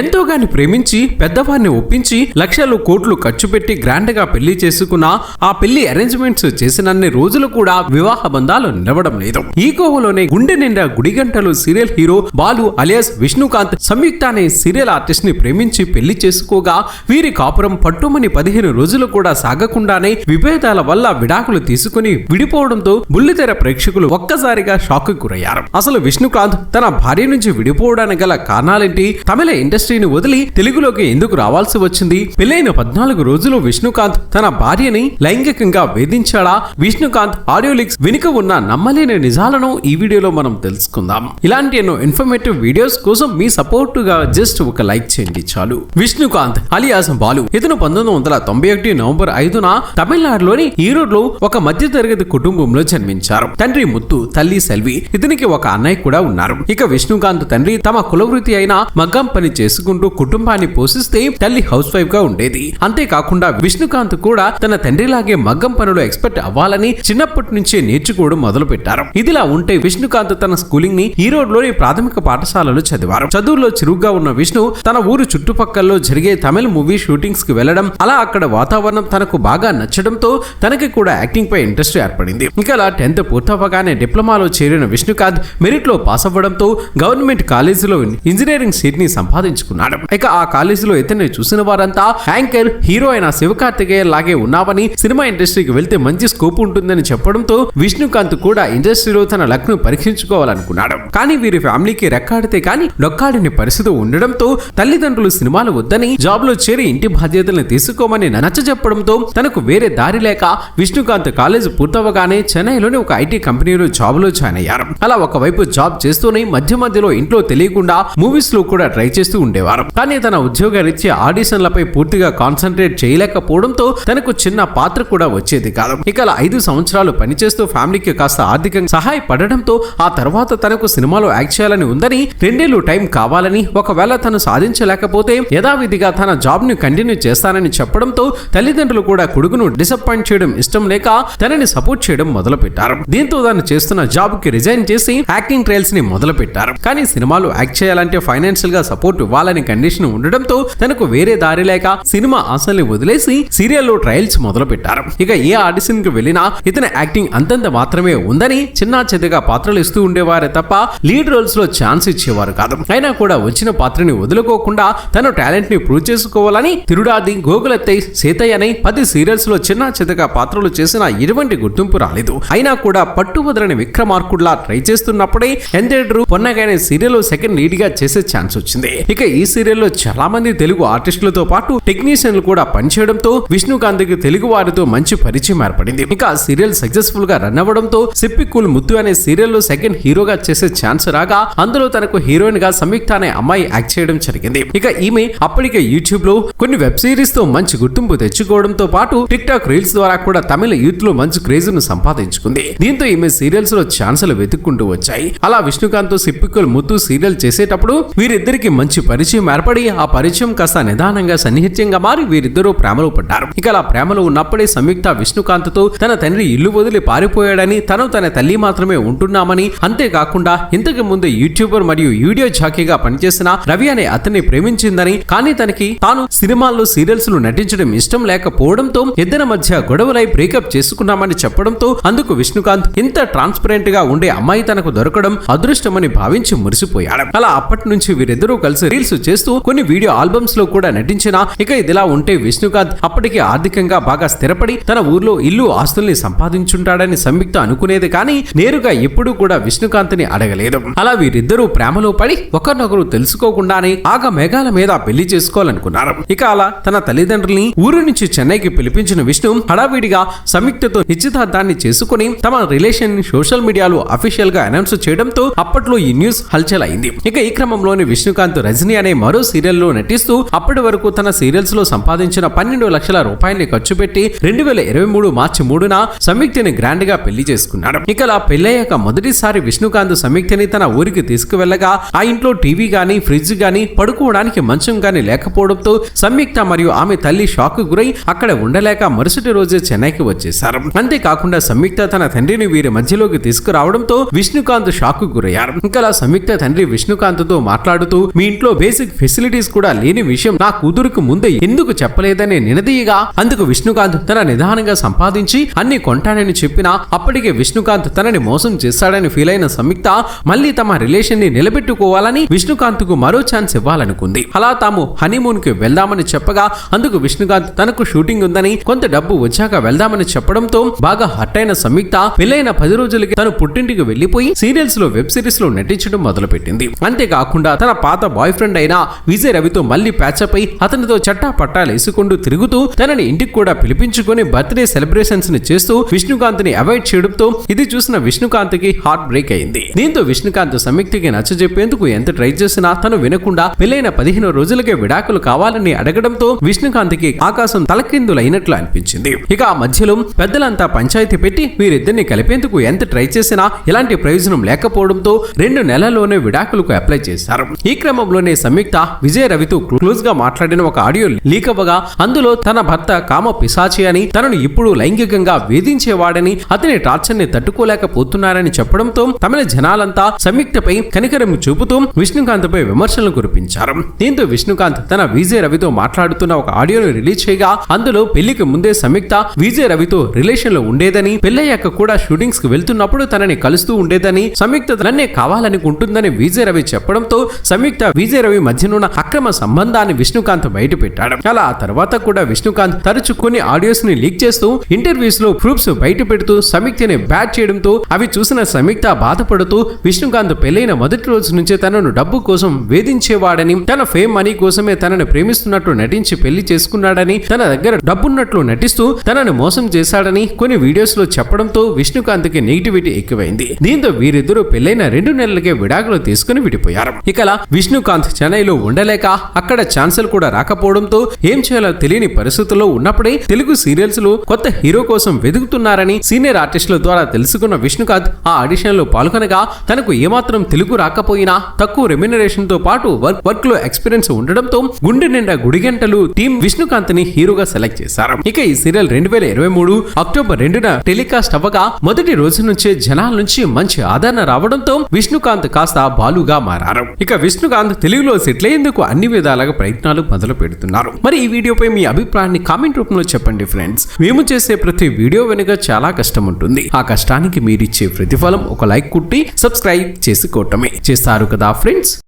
ఎంతోగాని ప్రేమించి పెద్దవారిని ఒప్పించి లక్షలు కోట్లు ఖర్చు పెట్టి గ్రాండ్గా పెళ్ళి చేసుకున్న ఆ పెళ్ళి అరేంజ్మెంట్స్ చేసినన్ని రోజులు కూడా వివాహ బంధాలు నిలవడం లేదు. ఈ కోవలోనే గుండె నిండా గుడిగంటలు serial hero Balu alias Vishnukanth Samyuktha అనే సీరియల్ ఆర్టిస్ట్ని ప్రేమించి పెళ్ళి చేసుకోగా వీరి కాపురం పట్టుమని పదిహేను రోజులు కూడా సాగకుండానే విభేదాల వల్ల విడాకులు తీసుకుని విడిపోవడంతో బుల్లితెర ప్రేక్షకులు ఒక్కసారిగా షాక్ గురయ్యారు. అసలు విష్ణుకాంత్ తన భార్య నుంచి విడిపోవడానికి గల కారణాలేంటి? తమిళ ఇండస్ట్రీ ఇండస్ట్రీని వదిలి తెలుగులోకి ఎందుకు రావాల్సి వచ్చింది? పెళ్ళైన పద్నాలుగు రోజులు విష్ణుకాంత్ తన భార్యని లైంగికంగా వేధించాడా? విష్ణుకాంత్ ఆడియో లిక్స్ వెనుక ఉన్న నమ్మలేని నిజాలను ఈ వీడియోలో మనం తెలుసుకుందాం. ఇలాంటి ఎన్నో ఇన్ఫర్మేటివ్ వీడియోస్ కోసం మీ సపోర్ట్గా జస్ట్ ఒక లైక్ చేయండి చాలు. విష్ణుకాంత్ అలియాస్ బాలు ఇతను పంతొమ్మిది వందల తొంభై ఒకటి నవంబర్ ఐదున తమిళనాడులోని ఈరోడ్లో ఒక మధ్య తరగతి కుటుంబంలో జన్మించారు. తండ్రి ముత్తు తల్లి సెల్వి ఇతనికి ఒక అన్నయ్య కూడా ఉన్నారు. ఇక విష్ణుకాంత్ తండ్రి తమ కులవృత్తి అయిన మగ్గం పని చేసి చేసుకుంటూ కుటుంబాన్ని పోషిస్తే తల్లి హౌస్ వైఫ్గా ఉండేది. అంతేకాకుండా విష్ణుకాంత్ కూడా తన తండ్రిలాగే మగ్గం పనులు ఎక్స్పర్ట్ అవ్వాలని చిన్నప్పటి నుంచే నేర్చుకోవడం మొదలు పెట్టారు ఇదిలా ఉంటే విష్ణుకాంత్ తన స్కూలింగ్ని ఈ లోని ప్రాథమిక పాఠశాలలో చదివారు. చదువులో చురుగ్గా ఉన్న విష్ణు తన ఊరు చుట్టుపక్కల్లో జరిగే తమిళ మూవీ షూటింగ్స్కి వెళ్ళడం అలా అక్కడ వాతావరణం తనకు బాగా నచ్చడంతో తనకి కూడా యాక్టింగ్ పై ఇంట్రెస్ట్ ఏర్పడింది. ఇంకా అలా టెన్త్ పూర్తవగానే డిప్లొమాలో చేరిన విష్ణుకాంత్ మెరిట్లో పాస్ అవ్వడంతో గవర్నమెంట్ కాలేజీలో ఇంజనీరింగ్ సీట్ని సంపాదించుకున్నాడు ఇక ఆ కాలేజీలో ఇతన్ని చూసిన వారంతా యాంకర్ హీరో అయిన శివకార్తికేయ లాగే ఉన్నావని సినిమా ఇండస్ట్రీకి వెళ్తే మంచి స్కోప్ ఉంటుందని చెప్పడంతో విష్ణుకాంత్ కూడా ఇండస్ట్రీలో తన లక్ను పరీక్షించుకోవాలనుకున్నాడు. కానీ వీరి ఫ్యామిలీకి రెక్కాడితే కానీ డొక్కాడిని పరిస్థితి ఉండడంతో తల్లిదండ్రులు సినిమాలు వద్దని జాబ్లో చేరి ఇంటి బాధ్యతలను తీసుకోమని నచ్చ చెప్పడంతో తనకు వేరే దారి లేక విష్ణుకాంత్ కాలేజ్ పూర్తవగానే చెన్నైలోని ఒక ఐటీ కంపెనీలో జాబ్లో జాయిన్ అయ్యారు. అలా ఒకవైపు జాబ్ చేస్తూనే మధ్య మధ్యలో ఇంట్లో తెలియకుండా మూవీస్లో కూడా ట్రై చేస్తూ ఉండేవారు. కానీ తన ఉద్యోగరీత్యా ఆడిషన్లపై పూర్తిగా కాన్సన్ట్రేట్ చేయలేకపోవడంతో తనకు చిన్న పాత్ర కూడా వచ్చేది కాదు. ఇక ఐదు సంవత్సరాలు పనిచేస్తూ ఫ్యామిలీకి కాస్త ఆర్థికంగా సహాయపడడంతో ఆ తర్వాత తనకు సినిమాలో యాక్ట్ చేయాలని ఉందని రెండేళ్ళు టైం కావాలని ఒకవేళ తను సాధించలేకపోతే యథావిధిగా తన జాబ్ని కంటిన్యూ చేస్తానని చెప్పడంతో తల్లిదండ్రులు కూడా కొడుకును డిసప్పాయింట్ చేయడం ఇష్టం లేక తనని సపోర్ట్ చేయడం మొదలు పెట్టారు దీంతో తను చేస్తున్న జాబ్కి రిజైన్ చేసి యాక్టింగ్ ట్రయల్స్ని మొదలు పెట్టారు కానీ సినిమాలు యాక్ట్ చేయాలంటే ఫైనాన్షియల్గా సపోర్ట్ ఇవ్వాలని కండిషన్ ఉండడంతో తనకు వేరే దారి లేక సినిమా ఆశల్ని వదిలేసి సీరియల్లో ట్రయల్స్ మొదలు పెట్టారు ఇక ఏ ఆడిషన్కి వెళ్ళినా ఇతని యాక్టింగ్ అంతంత మాత్రమే ఉందని చిన్న చెద్దగా పాత్రలు ఇస్తూ ఉండేవారే తప్ప లీడ్ రోల్స్లో ఛాన్స్ ఇచ్చేవారు కాదు. అయినా కూడా వచ్చిన పాత్రని వదులుకోకుండా తన టాలెంట్ని ప్రూవ్ చేసుకోవాలని తిరుడాది గోగులత్తై సీతయ్య అని పది సీరియల్స్లో చిన్న చితగా పాత్రలు చేసిన ఎటువంటి గుర్తింపు రాలేదు. అయినా కూడా పట్టు వదలని విక్రమార్కుడ్లా ట్రై చేస్తున్నప్పుడే ఎంతేడరు పొన్నగానే సీరియల్ సెకండ్ లీడ్గా చేసే ఛాన్స్ వచ్చింది. ఇక ఈ సీరియల్లో చాలా మంది తెలుగు ఆర్టిస్టులతో పాటు టెక్నీషియన్లు కూడా పనిచేయడంతో విష్ణుకాంత్కి తెలుగు వారితో మంచి పరిచయం ఏర్పడింది. ఇక సీరియల్ సక్సెస్ఫుల్గా రన్ అవ్వడంతో సిప్పికుల్ ముత్తు అనే సీరియల్లో సెకండ్ హీరోగా చేసే ఛాన్స్ రాగా అందులో తనకు హీరోయిన్గా సంయుక్త అనే అమ్మాయి యాక్ట్ చేయడం జరిగింది. ఇక ఈమె అప్పటికే యూట్యూబ్లో కొన్ని వెబ్ సిరీస్తో మంచి గుర్తింపు తెచ్చుకోవడంతో పాటు టిక్ టాక్ రీల్స్ ద్వారా కూడా తమిళ యూత్లో మంచి క్రేజ్ను సంపాదించుకుంది. దీంతో ఈమె సీరియల్స్లో ఛాన్సులు వెతుక్కుంటూ వచ్చాయి. అలా విష్ణుకాంత్ సిప్పికుల్ ముత్తు సీరియల్ చేసేటప్పుడు వీరిద్దరికి మంచి పరిచయం ఏర్పడి ఆ పరిచయం కాస్త నిదానంగా సన్నిహిత్యంగా మారి వీరిద్దరూ ప్రేమలో పడ్డారు. ఇక అలా ప్రేమలో ఉన్నప్పుడే సంయుక్త విష్ణుకాంత్తో తన తండ్రి ఇల్లు వదిలి పారిపోయాడని తను తన తల్లి మాత్రమే ఉంటున్నామని అంతేకాకుండా ఇంతకు ముందు యూట్యూబర్ మరియు వీడియో జాకీగా పనిచేసిన రవి అనే అతన్ని ప్రేమించిందని కానీ తనకి తాను సినిమాల్లో సీరియల్స్లో నటించడం ఇష్టం లేకపోవడంతో ఇద్దరి మధ్య గొడవలై బ్రేకప్ చేసుకున్నామని చెప్పడంతో అందుకు విష్ణుకాంత్ ఇంత ట్రాన్స్పరెంట్గా ఉండే అమ్మాయి తనకు దొరకడం అదృష్టమని భావించి మురిసిపోయాడు. అలా అప్పటి నుంచి వీరిద్దరూ కలిసి రీల్స్ చేస్తూ కొన్ని వీడియో ఆల్బమ్స్లో కూడా నటించిన ఇక ఇదిలా ఉంటే విష్ణుకాంత్ అప్పటికి ఆర్థికంగా బాగా స్థిరపడి తన ఊర్లో ఇల్లు ఆస్తుల్ని సంపాదించుంటాడని సంయుక్త అనుకునేది కానీ నేరుగా ఎప్పుడూ కూడా విష్ణుకాంత్ని అడగలేదు. అలా వీరిద్దరూ ప్రేమలో పడి ఒకరినొకరు తెలుసుకోకుండానే ఆగ మేఘాల మీద పెళ్ళి చేసుకోవాలనుకున్నారు. ఇక అలా తన తల్లిదండ్రుల్ని ఊరు నుంచి చెన్నైకి పిలిపించిన విష్ణు హడావిడిగా సంయుక్తతో నిశ్చితార్థాన్ని చేసుకుని తమ రిలేషన్ని సోషల్ మీడియాలో అఫీషియల్గా అనౌన్స్ చేయడంతో అప్పట్లో ఈ న్యూస్ హల్చల్ అయింది. ఇక ఈ క్రమంలోని విష్ణుకాంత్ రజనీ అనే మరో సీరియల్లో నటిస్తూ అప్పటి వరకు తన సీరియల్స్లో సంపాదించిన పన్నెండు లక్షల రూపాయల్ని ఖర్చు పెట్టి రెండు వేల ఇరవై మూడు మార్చి మూడున సంయుక్తిని గ్రాండ్గా పెళ్ళి చేసుకున్నాడు. ఇక అలా పెళ్ళయ్యాక మొదటిసారి విష్ణుకాంత్ సంయుక్తిని తన ఊరికి తీసుకువెళ్ళగా ఆ ఇంట్లో టీవీ గాని ఫ్రిడ్జ్ గాని పడుకోవడానికి మంచం గాని లేకపోవడంతో సంయుక్త మరియు ఆమె తల్లి షాక్ గురై అక్కడ ఉండలేక మరుసటి రోజే చెన్నైకి వచ్చేశారు. అంతేకాకుండా సంయుక్త తన తండ్రిని వీరి మధ్యలోకి తీసుకురావడంతో విష్ణుకాంత్ షాక్ గురయ్యారు. ఇంకా సంయుక్త తండ్రి విష్ణుకాంత్తో మాట్లాడుతూ మీ ఇంట్లో బేసిక్ ఫెసిలిటీస్ కూడా లేని విషయం నా కూతురుకు ముందే ఎందుకు చెప్పలేదని నినదీయగా అందుకు విష్ణుకాంత్ తన నిదానంగా సంపాదించి అన్ని కొంటానని చెప్పినా అప్పటికే విష్ణుకాంత్ తనని మోసం చేస్తాడని ఫీల్ అయిన సంయుక్త మళ్ళీ తమ రిలేషన్ని నిలబెట్టుకోవాలని విష్ణుకాంత్కు మరో ఛాన్స్ ఇవ్వాలనుకుంది. అలా తాము హనీమూన్కి వెళ్దామని చెప్పగా అందుకు విష్ణుకాంత్ తనకు షూటింగ్ ఉందని కొంత డబ్బు వచ్చాక వెళ్దామని చెప్పడంతో బాగా హర్ట్ అయిన సంయుక్త పెళ్ళైన పది రోజులకి తను పుట్టింటికి వెళ్ళిపోయి సీరియల్స్లో వెబ్ సిరీస్లో నటించడం మొదలుపెట్టింది. అంతేకాకుండా తన పాత బాయ్ ఫ్రెండ్ అయిన విజయ్ రవితో మళ్ళీ ప్యాచప్ అయి అతనితో చట్టా పట్టాలు వేసుకుంటూ తిరుగుతూ తనని ఇంటికి కూడా పిలిపించుకొని బర్త్డే సెలబ్రేషన్స్ని చేస్తూ విష్ణుకాంత్ని అవాయిడ్ చేయడంతో ఇది చూసిన విష్ణుకాంత్కి హార్ట్ బ్రేక్ అయింది. దీంతో విష్ణుకాంత్ సంయుక్తికి నచ్చజెప్పేందుకు ఎంత ట్రై చేసినా తను వినకుండా పెళ్ళైన పదిహేను రోజులకే విడాకులు కావాలని అడగడంతో విష్ణుకాంత్కి ఆకాశం తలకిందులైనట్లు అనిపించింది. ఇక ఆ మధ్యలో పెద్దలంతా పంచాయతీ పెట్టి వీరిద్దరిని కలిపేందుకు ఎంత ట్రై చేసినా ఎలాంటి ప్రయోజనం లేకపోవడంతో రెండు నెలల్లోనే విడాకులకు అప్లై చేశారు. ఈ క్రమంలోనే సంయుక్త విజయ రవితో క్లోజ్గా మాట్లాడిన ఒక ఆడియో లీక్ అవ్వగా అందులో తన భర్త కామ పిశాచి అని తనను ఇప్పుడు లైంగికంగా వేధించేవాడని అతని టార్చర్ని తట్టుకోలేకపోతున్నారని చెప్పడంతో తమిళ జనాలంతా సంయుక్తపై కనికరం చూపుతూ విష్ణుకాంత్ పై విమర్శలను కురిపించారు. దీంతో విష్ణుకాంత్ తన విజయ్ రవితో మాట్లాడుతున్న ఒక ఆడియోను రిలీజ్ చేయగా అందులో పెళ్ళికి ముందే సంయుక్త విజయ్ రవితో రిలేషన్లో ఉండేదని పెళ్ళయ్యాక కూడా షూటింగ్స్కి వెళ్తున్నప్పుడు తనని కలుస్తూ ఉండేదని సంయుక్త నన్నే కావాలనుకుంటుందని విజయ్ రవి చెప్పడంతో సంయుక్త విజయ్ రవి మధ్యనున్న అక్రమ సంబంధాన్ని విష్ణుకాంత్ బయట పెట్టాడు అలా ఆ తర్వాత కూడా విష్ణుకాంత్ తరచు కొన్ని ఆడియోస్ని లీక్ చేస్తూ ఇంటర్వ్యూస్లో ప్రూఫ్స్ బయట పెడుతూ సంయుక్తని బ్యాట్ చేయడంతో అవి చూసిన సంయుక్త బాధపడుతూ విష్ణుకాంత్ పెళ్ళైన మొదటి రోజు నుంచే తనను డబ్బు కోసం వేధించేవాడని తన ఫేమ్ మనీ కోసమే తనను ప్రేమిస్తున్నట్టు నటించి పెళ్ళి చేసుకున్నాడని తన దగ్గర డబ్బున్నట్లు నటిస్తూ తనను మోసం చేశాడని కొన్ని వీడియోస్లో చెప్పడంతో విష్ణుకాంత్కి నెగిటివిటీ ఎక్కువైంది. దీంతో వీరిద్దరూ పెళ్ళైన రెండు నెలలకే విడాకులు తీసుకుని విడిపోయారు. ఇకలా విష్ణుకాంత్ చెన్నైలో ఉండలేక అక్కడ ఛాన్సులు కూడా రాకపోవడంతో ఏం చేయాలో తెలియని పరిస్థితుల్లో ఉన్నప్పుడే తెలుగు సీరియల్స్లో కొత్త హీరో కోసం వెతుకుతున్నారని సీనియర్ ఆర్టిస్టుల ద్వారా తెలుసుకున్న విష్ణుకాంత్ ఆ ఆడిషన్లో పాల్గొనగా తనకు ఏమాత్రం తెలుగు రాకపోయినా తక్కువ రెమ్యునరేషన్తో పాటు వర్క్ వర్క్లో ఎక్స్పీరియన్స్ ఉండడంతో గుండె నిండా గుడిగంటలు టీం విష్ణుకాంత్ని హీరోగా సెలెక్ట్ చేశారు. ఇక ఈ సీరియల్ రెండు వేల ఇరవై మూడు అక్టోబర్ రెండున టెలికాస్ట్ అవ్వగా మొదటి రోజు నుంచే జనాల నుంచి మంచి ఆదరణ రావడంతో విష్ణుకాంత్ కాస్త బాలుగా మారారు. ఇక విష్ణుకాంత్ తెలుగు తెలుగులో సెటిల్ అయ్యేందుకు అన్ని విధాలుగా ప్రయత్నాలు మొదలు పెడుతున్నారు. మరి ఈ వీడియోపై మీ అభిప్రాయాన్ని కామెంట్ రూపంలో చెప్పండి ఫ్రెండ్స్. మేము చేసే ప్రతి వీడియో వెనుక చాలా కష్టం ఉంటుంది. ఆ కష్టానికి మీరిచ్చే ప్రతిఫలం ఒక లైక్ కుట్టి సబ్స్క్రైబ్ చేసుకోవటమే. చేస్తారు కదా ఫ్రెండ్స్?